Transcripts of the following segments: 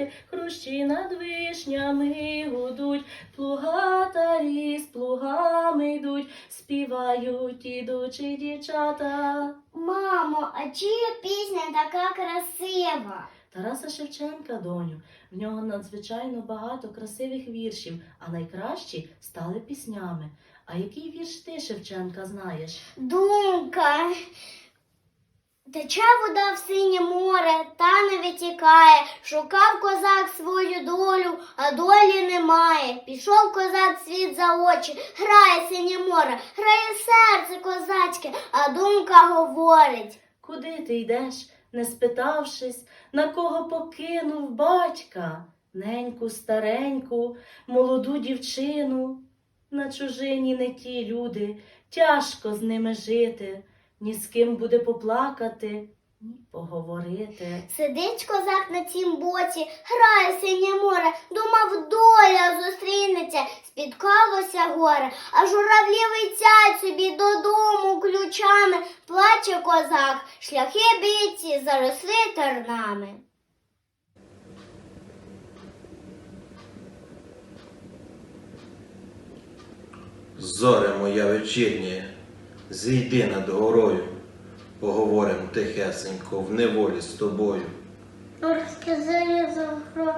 хати, хрущі над вишнями гудуть, плугатарі з плугами йдуть, співають ідучі дівчата. Мамо, а чия пісня така красива? Тараса Шевченка, доню, в нього надзвичайно багато красивих віршів, а найкращі стали піснями. А який вірш ти, Шевченка, знаєш? Думка. Тече вода в синє море, та не витікає. Шукав козак свою долю, а долі немає. Пішов козак світ за очі, грає синє море, грає серце козацьке, а думка говорить. Куди ти йдеш, не спитавшись, на кого покинув батька? Неньку, стареньку, молоду дівчину. На чужині не ті люди, тяжко з ними жити, ні з ким буде поплакати, поговорити. Сидить козак на тім боці, грає синє море, думав, доля зустрінеться, спіткалося горе, а журавлі летять собі додому ключами, плаче козак, шляхи биті заросли тернами. Зоре моя вечірнє, зійди над горою, поговорим тихесенько в неволі з тобою. Розкази про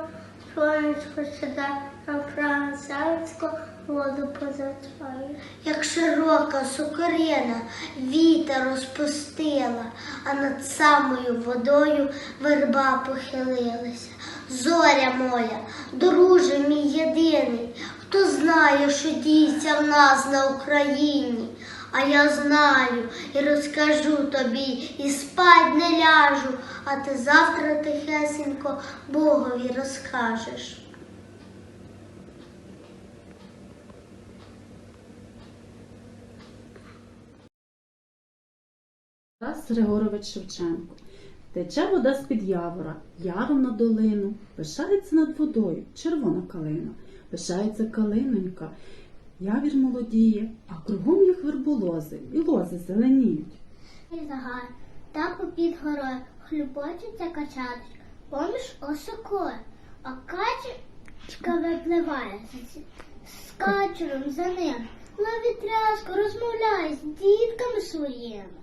сонечко сюди, на французьку воду позачаю. Як широка сукорина вітер розпустила, а над самою водою верба похилилася. Зоря моя, друже мій єдиний, хто знає, що діється в нас на Україні. А я знаю і розкажу тобі, і спать не ляжу, а ти завтра тихесенько Богові розкажеш. Тарас Григорович Шевченко. Тече вода з-під явора, яром на долину, пишається над водою червона калина, пишається калинонька, явір молодіє, а кругом їх верболози і лози зеленіють. Загар, та попід горою хлюпочеться качаточка, поміж осокою, а качечка випливає з, качером за ним. На вітряску розмовляє з дітками своїми.